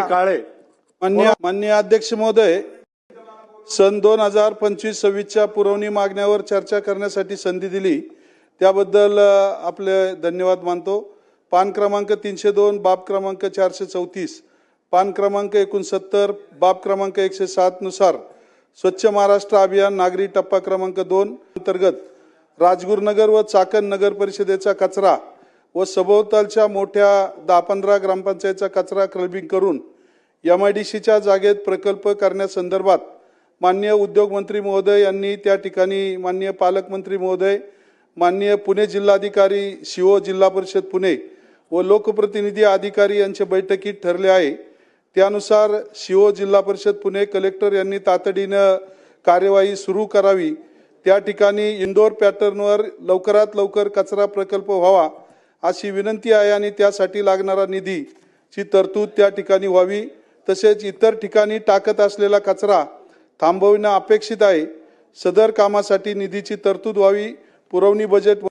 काळे मान्य मान्य अध्यक्ष महोदय सन दोन हजार पंचवीस सव्वीसच्या पुरवणी मागण्यावर चर्चा करण्यासाठी संधी दिली. त्याबद्दल आपले धन्यवाद मानतो. पान क्रमांक तीनशे दोन बाब क्रमांक चारशे चौतीस पान क्रमांक एकोणसत्तर बाब क्रमांक एकशे सात नुसार स्वच्छ महाराष्ट्र अभियान नागरी टप्पा क्रमांक दोन अंतर्गत राजगुरुनगर व चाकण नगर परिषदेचा कचरा व सभोवतालच्या मोठ्या दहा पंधरा ग्रामपंचायतचा कचरा क्लबिंग करून एम आय डी सीच्या जागेत प्रकल्प करण्यासंदर्भात माननीय उद्योगमंत्री महोदय यांनी त्या ठिकाणी माननीय पालकमंत्री महोदय माननीय पुणे जिल्हाधिकारी शिओ जिल्हा परिषद पुणे व लोकप्रतिनिधी अधिकारी यांच्या बैठकीत ठरले आहे. त्यानुसार शिओ जिल्हा परिषद पुणे कलेक्टर यांनी तातडीनं कार्यवाही सुरू करावी. त्या ठिकाणी इंदोर पॅटर्नवर लवकरात लवकर कचरा प्रकल्प व्हावा अशी विनंती आहे आणि त्यासाठी लागणारा निधीची तरतूद त्या ठिकाणी व्हावी. तसेच इतर ठिकाणी टाकत असलेला कचरा थांबविणं अपेक्षित आहे. सदर कामासाठी निधीची तरतूद व्हावी पुरवणी बजेट